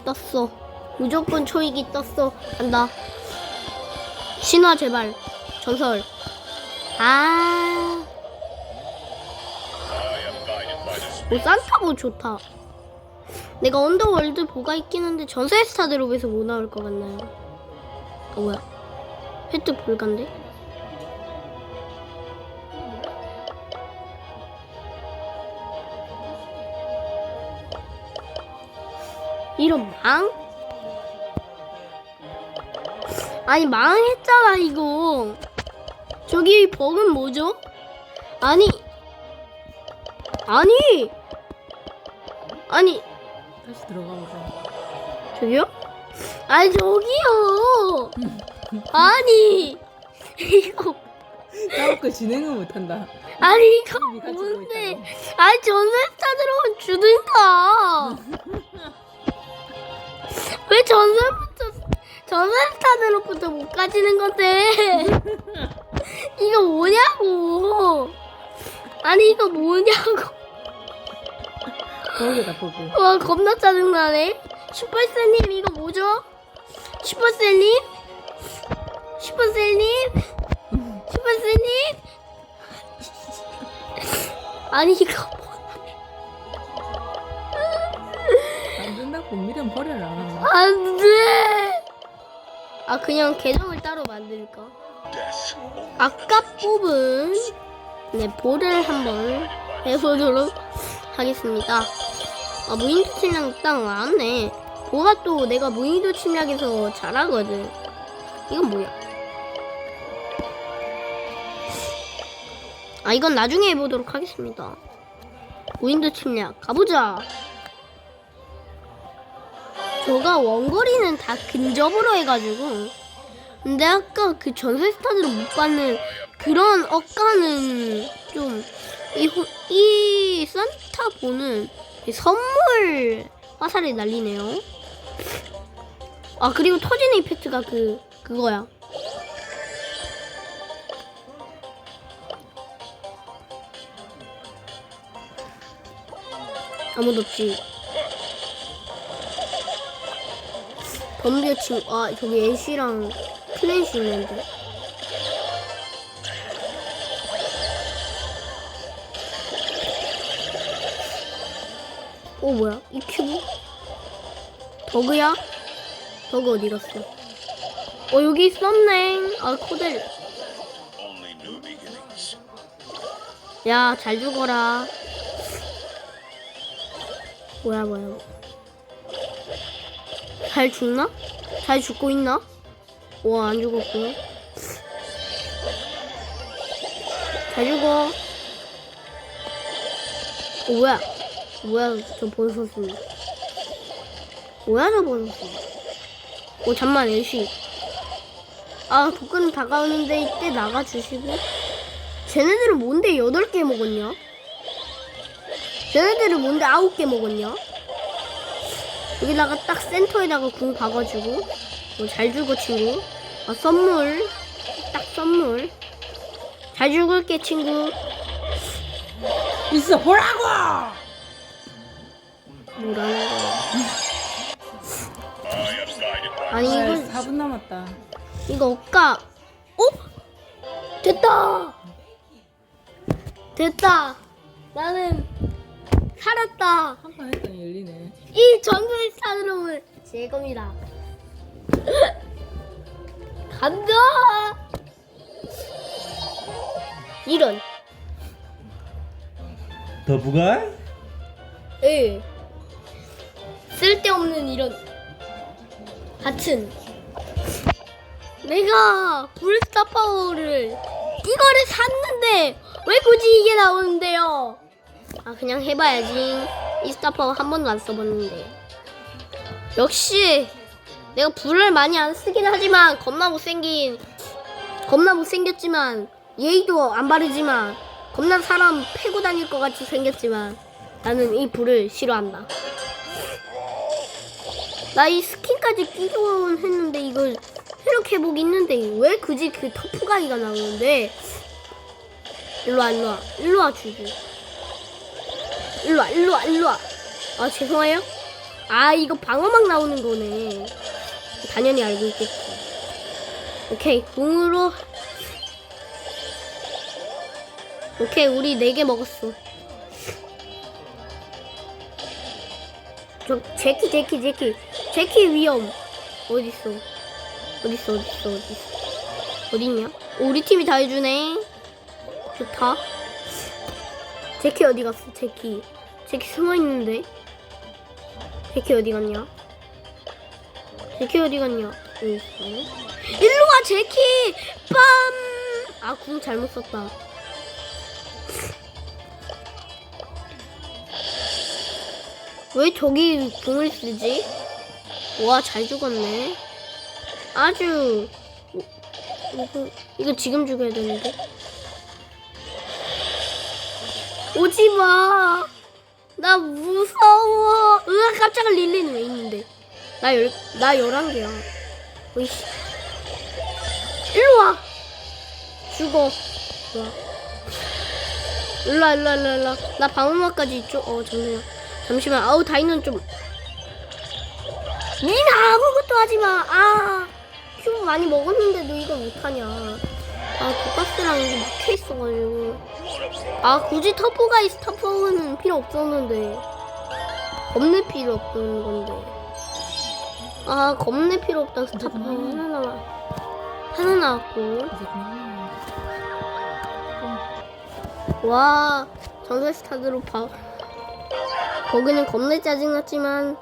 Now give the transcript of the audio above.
떴어. 무조건 초익이 떴어. 간다. 신화 제발. 전설. 아. 오 산타보 좋다. 내가 언더월드 보가 있긴 한데 전설 스타 드롭에서 뭐 나올 것 같나요? 어 뭐야? 획득 불가인데? 이런 망? 아니 망했잖아 이거 저기 버그는 뭐죠? 아니 아니 아니 다시 들어가 보자. 저기요? 아니 저기요 아니 이거 까먹고 진행을 못한다. 아니 이거 뭔데 아니 전설스타 들어온 주든가 왜 전설부터 전설스타들로부터 못 가지는 건데? 이거 뭐냐고. 아니 이거 뭐냐고. 버그다 버그. 와 겁나 짜증나네. 슈퍼셀님 이거 뭐죠? 슈퍼셀님? 슈퍼셀님? 슈퍼셀님? 아니 이거 뭐안 미련 버려라. 안 돼! 아 그냥 계정을 따로 만들까? 아까 뽑은 네 볼을 한번 해보도록 하겠습니다. 아 무인도 침략 딱 나왔네. 보가 또 내가 무인도 침략에서 잘하거든. 이건 뭐야? 아 이건 나중에 해보도록 하겠습니다. 무인도 침략 가보자 저가 원거리는 다 근접으로 해가지고 근데 아까 그 전설 스타들을 못 받는 그런 억가는 좀 이 이 산타 보는 이 선물 화살이 날리네요. 아 그리고 터지는 이펙트가 그 그거야. 아무도 없지. 덤벼 친, 아, 저기 애쉬랑 플래시 있는데. 오, 뭐야? 이 큐브? 더그야? 더그 어디 갔어? 어, 여기 있었네. 아, 코델. 야, 잘 죽어라. 뭐야, 뭐야. 잘 죽나? 잘 죽고 있나? 와, 안 죽었고. 잘 죽어. 어, 뭐야? 뭐야, 저 버섯은. 뭐야, 저 버섯은. 오, 잠만, 엘시. 아, 독은 다가오는데 이때 나가주시고. 쟤네들은 뭔데 8개 먹었냐? 쟤네들은 뭔데 9개 먹었냐? 여기다가 딱 센터에다가 궁 박아주고 어, 잘 죽어 친구. 아 선물. 딱 선물. 잘 죽을게 친구. 있어 보라고. 뭐라는 거야. 아니 아, 이거 4분 남았다. 이거 억까 어? 됐다! 됐다! 나는 살았다. 한번 했더니 열리네. 이 전설의 산으로는 제 겁니다. 간다! 이런. 더 부가? 예. 쓸데없는 이런. 같은. 내가 불스타 파워를 이거를 샀는데 왜 굳이 이게 나오는데요? 아 그냥 해봐야지. 이 스타 파워 한 번도 안 써봤는데. 역시 내가 불을 많이 안 쓰긴 하지만 겁나 못생긴 겁나 못생겼지만 예의도 안 바르지만 겁나 사람 패고 다닐 것 같이 생겼지만 나는 이 불을 싫어한다. 나 이 스킨까지 끼곤 했는데 이거 회복 회복 있는데 왜 굳이 그 터프가이가 나오는데 일로와 일로와 일로와 주고 일로와 일로와 일로와. 아 죄송해요. 아 이거 방어막 나오는 거네. 당연히 알고 있겠지. 오케이 궁으로. 오케이 우리 네 개 먹었어. 저 제키 제키 제키. 제키 위험. 어딨어? 어딨어 어딨어 어딨어? 어딨냐? 오, 우리 팀이 다 해주네. 좋다 제키 어디 갔어? 제키. 제키 숨어 있는데? 제키 어디 갔냐? 제키 어디 갔냐? 여기 있어 일로 와 제키! 빰 아 궁 잘못 썼다. 왜 저기 궁을 쓰지? 와, 잘 죽었네. 아주. 오, 이거, 이거 지금 죽여야 되는데. 오지 마. 나 무서워. 으아, 깜짝아, 릴리는 왜 있는데? 나 열, 나 열한 개야. 오이씨. 일로 와. 죽어. 일로 와, 일로 와, 일로 와, 일로 와. 나 방어막까지 있죠? 어, 잠시만. 잠시만. 아우, 다이는 좀. 니나 아무것도 하지 마. 아, 큐브 많이 먹었는데도 이걸 못하냐. 아, 독가스랑 이게 막혀 있어가지고. 아, 굳이 터프가 있, 터프는 필요 없었는데. 겁내 필요 없던 건데. 아, 겁내 필요 없던 스타프 하나 나와. 하나 나왔고. 와, 전설 스타드로 봐. 거기는 겁내 짜증났지만